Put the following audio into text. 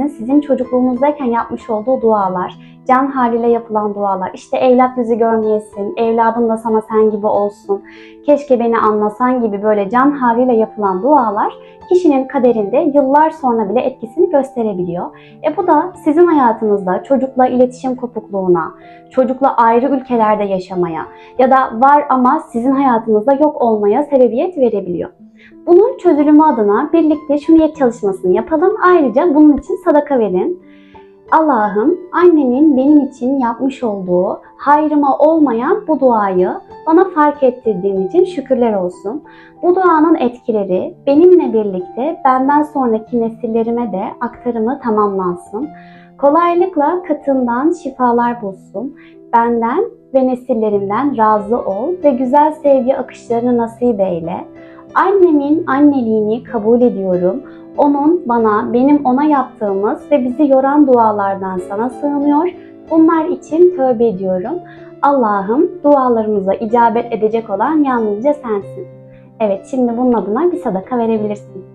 annenizin sizin çocukluğunuzdayken yapmış olduğu dualar, can haliyle yapılan dualar, işte evlat yüzü görmeyesin, evladın da sana sen gibi olsun, keşke beni anlasan gibi böyle can haliyle yapılan dualar kişinin kaderinde yıllar sonra bile etkisini gösterebiliyor. E bu da sizin hayatınızda çocukla iletişim kopukluğuna, çocukla ayrı ülkelerde yaşamaya ya da var ama sizin hayatınızda yok olmaya sebebiyet verebiliyor. Bunun çözülümü adına birlikte şu niyet çalışmasını yapalım. Ayrıca bunun için sadaka verin. Allah'ım annemin benim için yapmış olduğu hayrıma olmayan bu duayı bana fark ettirdiğin için şükürler olsun. Bu duanın etkileri benimle birlikte benden sonraki nesillerime de aktarımı tamamlansın. Kolaylıkla katından şifalar bulsun. Benden ve nesillerimden razı ol ve güzel sevgi akışlarını nasip eyle. Annemin anneliğini kabul ediyorum. Onun bana, benim ona yaptığımız ve bizi yoran dualardan sana sığınıyor. Bunlar için tövbe ediyorum. Allah'ım dualarımıza icabet edecek olan yalnızca sensin. Evet şimdi bunun adına bir sadaka verebilirsin.